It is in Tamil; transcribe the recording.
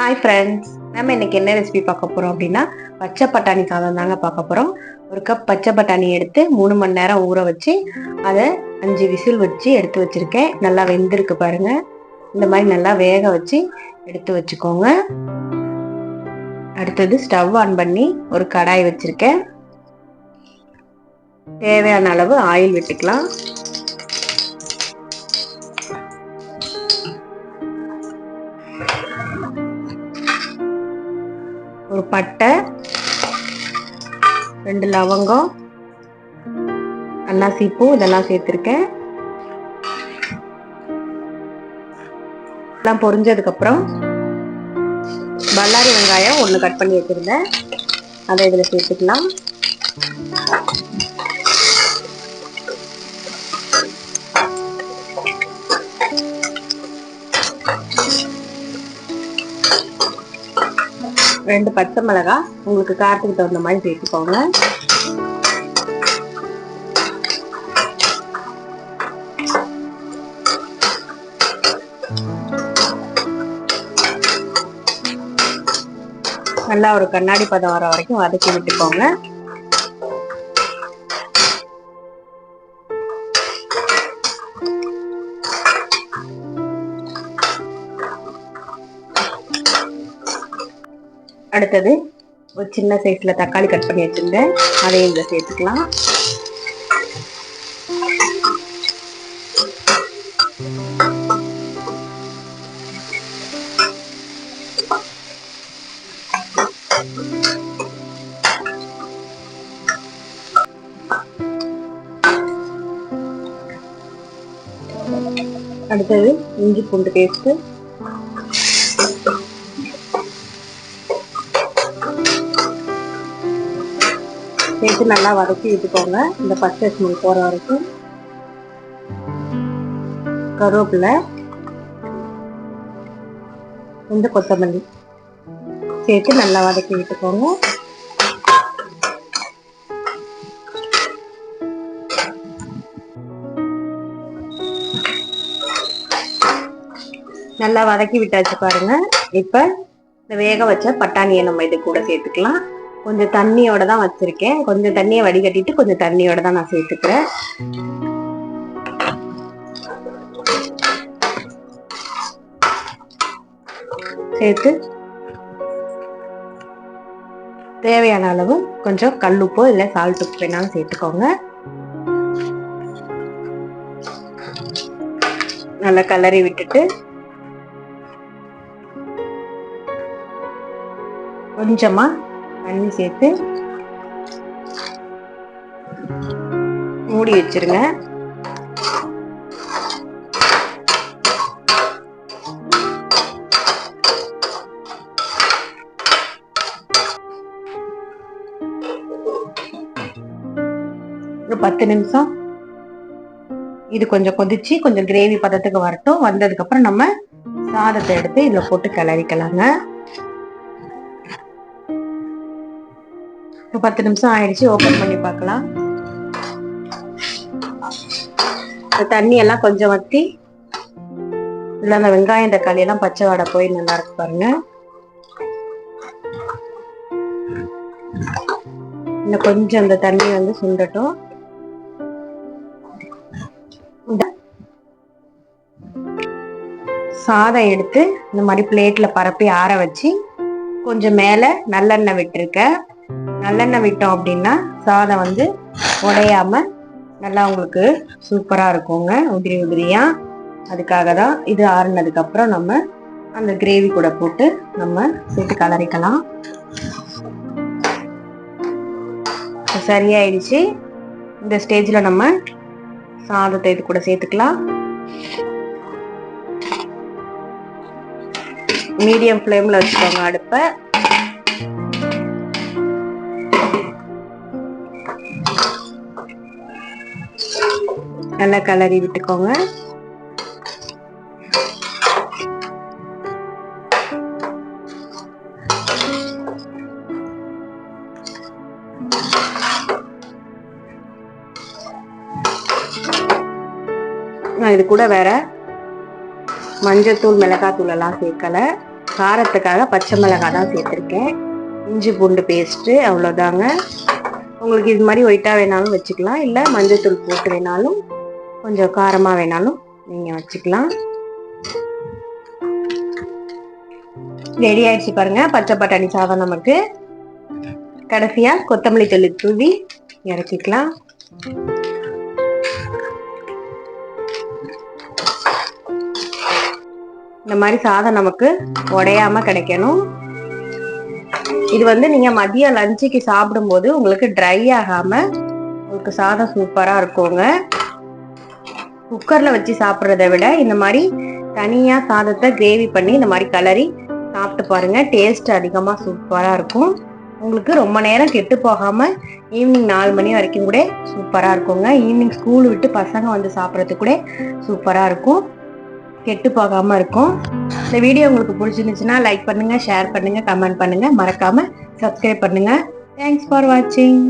ஹாய் ஃப்ரெண்ட்ஸ் நம்ம இன்னைக்கு என்ன ரெசிபி பார்க்க போகிறோம் அப்படின்னா பச்சை பட்டாணி சாதம் தாங்க பார்க்க போகிறோம் ஒரு கப் பச்சை பட்டாணி எடுத்து மூணு மணி நேரம் ஊற வச்சு அதை அஞ்சு விசில் வச்சு எடுத்து வச்சுருக்கேன். நல்லா வெந்திருக்கு பாருங்க. இந்த மாதிரி நல்லா வேக வச்சு எடுத்து வச்சுக்கோங்க. அடுத்தது ஸ்டவ் ஆன் பண்ணி ஒரு கடாய் வச்சுருக்கேன். தேவையான அளவு ஆயில் விட்டுக்கலாம். ஒரு பட்டை ரெண்டு லவங்கம் அன்னாசிப்பூ இதெல்லாம் சேர்த்துருக்கேன். எல்லாம் பொரிஞ்சதுக்கப்புறம் பல்லாரி வெங்காயம் ஒன்று கட் பண்ணி வச்சுருந்தேன். அதை இதில் சேர்த்துக்கலாம். ரெண்டு பச்சை மிளகாய் உங்களுக்கு காரத்துக்கு தகுந்த மாதிரி சேர்த்துக்கோங்க. நல்லா ஒரு கண்ணாடி பதம் வர வரைக்கும் வதக்கி விட்டுக்கோங்க. அடுத்தது ஒரு சின்ன சைஸ்ல தக்காளி கட் பண்ணி வச்சிருந்தேன். அதையும் இதில் சேர்த்துக்கலாம். அடுத்தது இஞ்சி பூண்டு பேஸ்ட்டு சேர்த்து நல்லா வதக்கி விட்டுக்கோங்க இந்த பச்சை ஸ்மெல் போகிற வரைக்கும். கருவேப்பிலை. இந்த கொத்தமல்லி. சேர்த்து நல்லா வதக்கி விட்டுக்கோங்க நல்லா வதக்கி விட்டாச்சு பாருங்க. இப்போ இந்த வேக வச்ச பட்டாணியை நம்ம இது கூட சேர்த்துக்கலாம். கொஞ்சம் தண்ணியோட தான் வச்சிருக்கேன். கொஞ்சம் தண்ணியை வடிகட்டிட்டு கொஞ்சம் தண்ணியோட தான் நான் சேர்த்துக்கிறேன். சேர்த்து தேவையான அளவு கொஞ்சம் கல்லுப்போ இல்லை சால்ட் உப்பு வேணாலும் சேர்த்துக்கோங்க. நல்லா கலரி விட்டுட்டு கொஞ்சமா தண்ணி சேர்த்து மூடி வச்சிருங்க. ஒரு பத்து நிமிஷம். இது கொஞ்சம் கொதிச்சு கொஞ்சம் கிரேவி பதத்துக்கு வரட்டும். வந்ததுக்கு அப்புறம் நம்ம சாதத்தை எடுத்து இதுல போட்டு கிளறிக்கலாங்க. இப்போ பத்து நிமிஷம் ஆயிடுச்சு ஓப்பன் பண்ணி பார்க்கலாம். தண்ணி எல்லாம் கொஞ்சம் வத்தி இல்லை அந்த வெங்காயம் தக்காளி எல்லாம் பச்சை வாடை போய் நல்லா இருக்கு பாருங்க. இன்னும் கொஞ்சம் அந்த தண்ணி வந்து சுண்டட்டும். சாதம் எடுத்து இந்த மாதிரி பிளேட்ல பரப்பி ஆற வச்சு கொஞ்சம் மேல நல்லெண்ணெய் விட்டுருக்கேன். நல்லெண்ணெய் விட்டோம் அப்படின்னா சாதம் வந்து உடையாம நல்லா உங்களுக்கு சூப்பராக இருக்குங்க. உதிரி உதிரியா. அதுக்காக தான் இது ஆறுனதுக்கு அப்புறம் நம்ம அந்த கிரேவி கூட போட்டு நம்ம சேர்த்து கலரிக்கலாம். சரியாயிடுச்சு. இந்த ஸ்டேஜ்ல நம்ம சாதத்தை இது கூட சேர்த்துக்கலாம். மீடியம் ஃப்ளேம்ல வச்சுக்கோங்க அடுப்பை. நல்லா கலரி விட்டுக்கோங்க. நான் இது கூட வேற மஞ்சத்தூள் மிளகாத்தூள் எல்லாம் சேர்க்கல. காரத்துக்காக பச்சை மிளகாய் தான் சேர்த்துருக்கேன். இஞ்சி பூண்டு பேஸ்ட்டு அவ்வளோதாங்க உங்களுக்கு இது மாதிரி ஒயிட்டாக வேணாலும் வச்சுக்கலாம். இல்லை மஞ்சத்தூள் போட்டு வேணாலும் கொஞ்சம் காரமாக வேணாலும் நீங்கள் வச்சுக்கலாம். ரெடி ஆயிடுச்சு பாருங்க. பச்சை பட்டாணி சாதம் நமக்கு. கடைசியாக கொத்தமல்லி தள்ளி தூவி இறக்கிக்கலாம். இந்த மாதிரி சாதம் நமக்கு உடையாம கிடைக்கணும். இது வந்து நீங்க மதியம் லஞ்சுக்கு சாப்பிடும்போது உங்களுக்கு ட்ரை ஆகாம உங்களுக்கு சாதம் சூப்பரா இருக்குங்க. குக்கர்ல வச்சு சாப்பிட்றத விட இந்த மாதிரி தனியா சாதத்தை கிரேவி பண்ணி இந்த மாதிரி கலரி சாப்பிட்டு பாருங்க. டேஸ்ட் அதிகமா சூப்பரா இருக்கும். உங்களுக்கு ரொம்ப நேரம் கெட்டு போகாம ஈவினிங் நாலு மணி வரைக்கும் கூட சூப்பரா இருக்குங்க. ஈவினிங் ஸ்கூல் விட்டு பசங்க வந்து சாப்பிட்றதுக்கு கூட சூப்பரா இருக்கும். கெட்டு போகாம இருக்கும். இந்த வீடியோ உங்களுக்கு பிடிச்சிருந்துச்சுன்னா லைக் பண்ணுங்க ஷேர் பண்ணுங்க கமெண்ட் பண்ணுங்க. மறக்காம சப்ஸ்கிரைப் பண்ணுங்க. தேங்க்ஸ் ஃபார் வாட்சிங்